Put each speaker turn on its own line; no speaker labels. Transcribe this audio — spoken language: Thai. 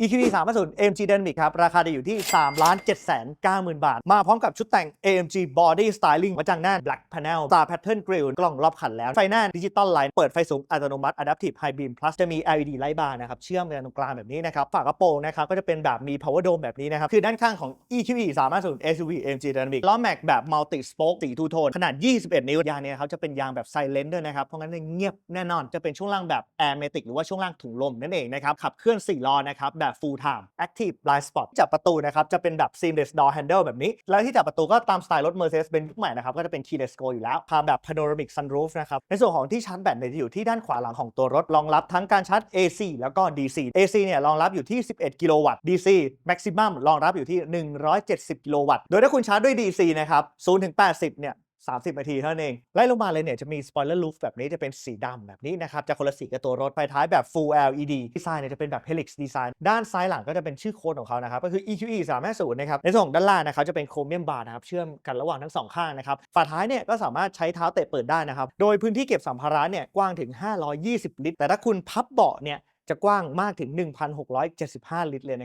EQE 3 0 AMG Dynamic ครับ ราคาจะอยู่ที่3ล้าน7แสน90,000 บาท มาพร้อมกับชุดแต่ง AMG Body Styling กระจังหน้า Black Panel Star Pattern Grill กล้องรอบคันแล้ว ไฟหน้าดิจิตอลไลน์เปิดไฟสูงอัตโนมัติ Adaptive High Beam Plus จะมี LED Light Bar นะครับ เชื่อมกันตรงกลางแบบนี้นะครับ ฝากระโปรงนะครับ ก็จะเป็นแบบมี Power Dome แบบนี้นะครับ คือด้านข้างของ EQE 350 SUV AMG Dynamic ล้อแม็กแบบ Multi Spoke สีทูโทนขนาด 21 นิ้วยางเนี่ยครับจะเป็นยางแบบ Silent ด้วยนะครับเพราะงั้นเนี่ยเงียบแน่นอนจะเป็นช่วงล่างแบบ Airmatic หรือว่าช่วงล่างถุงลมนั่นเองนะครับขับเคลื่อน4ล้อนะครับแบบ Full Time Active Blind Spot จับประตูนะครับจะเป็นแบบ Seamless Door Handle แบบนี้ แล้วที่จับประตูก็ตามสไตล์รถ Mercedes-Benz ยุคใหม่นะครับก็จะเป็น Keyless Go อยู่แล้วพาแบบ Panoramic Sunroof นะครับในส่วนของที่ชาร์จแบตเนี่ยจะอยู่ที่ด้านขวาหลังของตัวรถรองรับทั้งการชาร์จ AC แล้วก็ DC AC เนี่ยรองรับอยู่ที่ 11 กิโลวัตต์ DC Maximum รองรับอยู่ที่ 170 กิโลวัตต์โดยถ้าคุณชาร์จด้วย DC นะครับ0ถึง80เนี่ย 30 นาทีเท่านั้นเอง ไล่ลงมาเลยเนี่ยจะมี spoiler roof แบบนี้จะเป็นสีดำแบบนี้นะครับ จะคนละสีกับตัวรถไฟท้ายแบบ full LED ดีไซน์เนี่ยจะเป็นแบบ helix design ด้านซ้ายหลังก็จะเป็นชื่อโค้ดของเขานะครับ ก็คือ EQE 350นะครับ ในส่วนของด้านล่างนะครับจะเป็นโครเมียมบาร์นะครับ เชื่อมกันระหว่างทั้งสองข้างนะครับ ฝาท้ายเนี่ยก็สามารถใช้เท้าเตะเปิดได้นะครับ โดยพื้นที่เก็บสัมภาระเนี่ยกว้างถึง 520 ลิตร แต่ถ้าคุณพับเบาะเนี่ยจะกว้างมากถึง 1,675 ลิตรเลยนะครับ